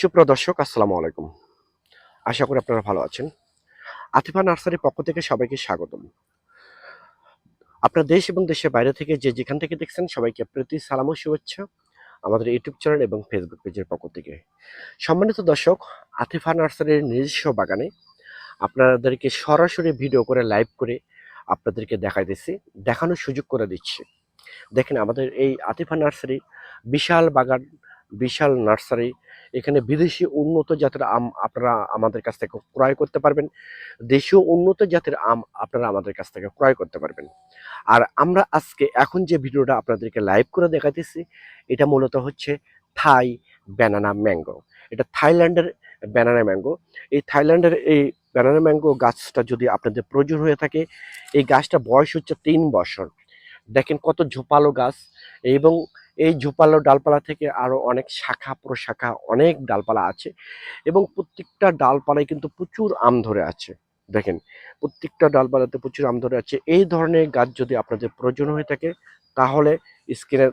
সুপ্রিয় দর্শক, আসসালামু আলাইকুম। আশা করি আপনারা ভালো আছেন। আতিফা নার্সারির পক্ষ থেকে সবাইকে স্বাগতম। আপনার দেশ এবং দেশের বাইরে থেকে যে যেখান থেকে দেখছেন সবাইকে প্রীতি, সালাম ও শুভেচ্ছা আমাদের ইউটিউব চ্যানেল এবং ফেসবুক পেজের পক্ষ থেকে। সম্মানিত দর্শক, আতিফা নার্সারির নিজস্ব বাগানে আপনাদেরকে সরাসরি ভিডিও করে, লাইভ করে আপনাদেরকে দেখাই দেখাইতেছি, দেখানোর সুযোগ করে দিচ্ছি। দেখেন আমাদের এই আতিফা নার্সারি বিশাল বাগান, বিশাল নার্সারি এখানে বিদেশি উন্নত জাতের আম আপনারা আমাদের কাছ থেকে ক্রয় করতে পারবেন। দেশীয় উন্নত জাতের আম আপনারা আমাদের কাছ থেকে ক্রয় করতে পারবেন। আর আমরা আজকে এখন যে ভিডিওটা আপনাদেরকে লাইভ করে দেখাতেছি এটা মূলত হচ্ছে থাই ব্যানানা ম্যাঙ্গো এটা থাইল্যান্ডের ব্যানানা ম্যাঙ্গো এই থাইল্যান্ডের এই ব্যানানা ম্যাঙ্গো গাছটা যদি আপনাদের প্রয়োজন হয়ে থাকে, এই গাছটা বয়স হচ্ছে তিন বছর। দেখেন কত ঝোপালো গাছ এবং এই ঝোপালো ডালপালা থেকে আরও অনেক শাখা প্রশাখা, অনেক ডালপালা আছে এবং প্রত্যেকটা ডালপালায় কিন্তু প্রচুর আম ধরে আছে। দেখেন, প্রত্যেকটা ডালপালাতে প্রচুর আম ধরে আছে। এই ধরনের গাছ যদি আপনাদের প্রয়োজন হয়ে থাকে, তাহলে স্ক্রিনে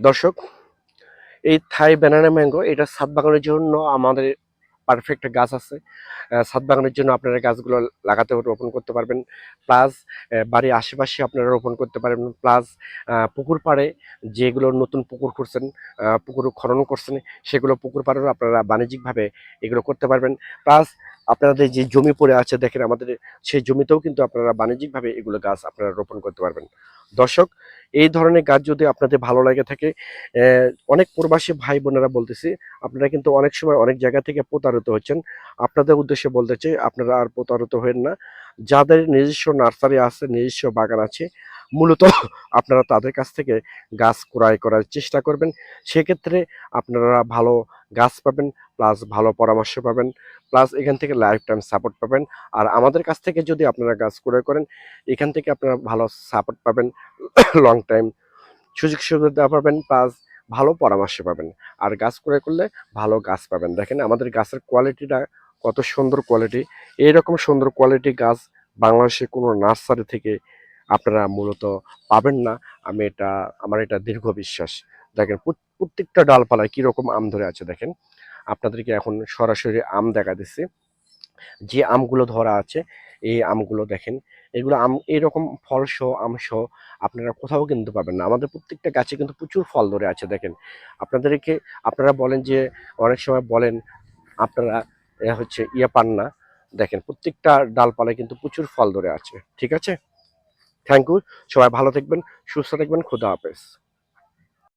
দর্শক, এই থাই ব্যানানা ম্যাঙ্গো, এটা সাত বাগানের জন্য আমাদের পারফেক্ট গাছ আছে। ছাদ বাগানের জন্য আপনারা গাছগুলো লাগাতে রোপণ করতে পারবেন। প্লাস বাড়ির আশেপাশে আপনারা রোপণ করতে পারবেন। প্লাস পুকুর পাড়ে যেগুলো নতুন পুকুর করছেন পুকুর খনন করছেন, সেগুলো পুকুর পাড়েও আপনারা বাণিজ্যিকভাবে এগুলো করতে পারবেন। প্লাস, আপনাদের যে জমি পড়ে আছে, দেখেন আমাদের সেই জমিতেও কিন্তু আপনারা বাণিজ্যিকভাবে এগুলো গাছ আপনারা রোপণ করতে পারবেন। দর্শক এই ধরনের গাছ যদি আপনাদের ভালো লাগে থাকে অনেক প্রবাসী ভাই বোনেরা বলতেছি, আপনারা কিন্তু অনেক সময় অনেক জায়গা থেকে প্রতারিত হচ্ছেন। আপনাদের উদ্দেশ্যে বলতে চাই, আপনারা আর প্রতারিত হবেন না। যাদের নিজস্ব নার্সারি আছে, নিজস্ব বাগান আছে, মূলত আপনারা তাদের কাছ থেকে গাছ ক্রয় করার চেষ্টা করবেন। সেক্ষেত্রে আপনারা ভালো গাছ পাবেন। প্লাস ভালো পরামর্শ পাবেন প্লাস এখান থেকে লাইফ টাইম সাপোর্ট পাবেন। আর আমাদের কাছ থেকে যদি আপনারা গাছ ক্রয় করেন, এখান থেকে আপনারা ভালো সাপোর্ট পাবেন লং টাইম সুযোগ সুবিধা পাবেন প্লাস ভালো পরামর্শ পাবেন। আর গাছ ক্রয় করলে ভালো গাছ পাবেন। দেখেন আমাদের গাছের কোয়ালিটিটা কত সুন্দর কোয়ালিটি এইরকম সুন্দর কোয়ালিটি গাছ বাংলাদেশে কোনো নার্সারি থেকে আপনারা মূলত পাবেন না। আমি এটা, আমার এটা দীর্ঘ বিশ্বাস। দেখেন প্রত- প্রত্যেকটা ডালপালায় কীরকম আম ধরে আছে দেখেন। আপনাদেরকে এখন সরাসরি আম দেখা দিচ্ছি। যে আমগুলো ধরা আছে, এই আমগুলো দেখেন। এগুলো আম সহ আম সহ আপনারা কোথাও কিনতে পাবেন না। আমাদের প্রত্যেকটা গাছে কিন্তু প্রচুর ফল ধরে আছে, দেখেন। আপনাদেরকে, আপনারা বলেন যে, অনেক সময় বলেন, আপনারা হচ্ছে ইয়ে পান না। দেখেন, প্রত্যেকটা ডালপালায় কিন্তু প্রচুর ফল ধরে আছে। ঠিক আছে? থ্যাংক ইউ সবাই ভালো থাকবেন, সুস্থ থাকবেন, খুদা হাফেজ।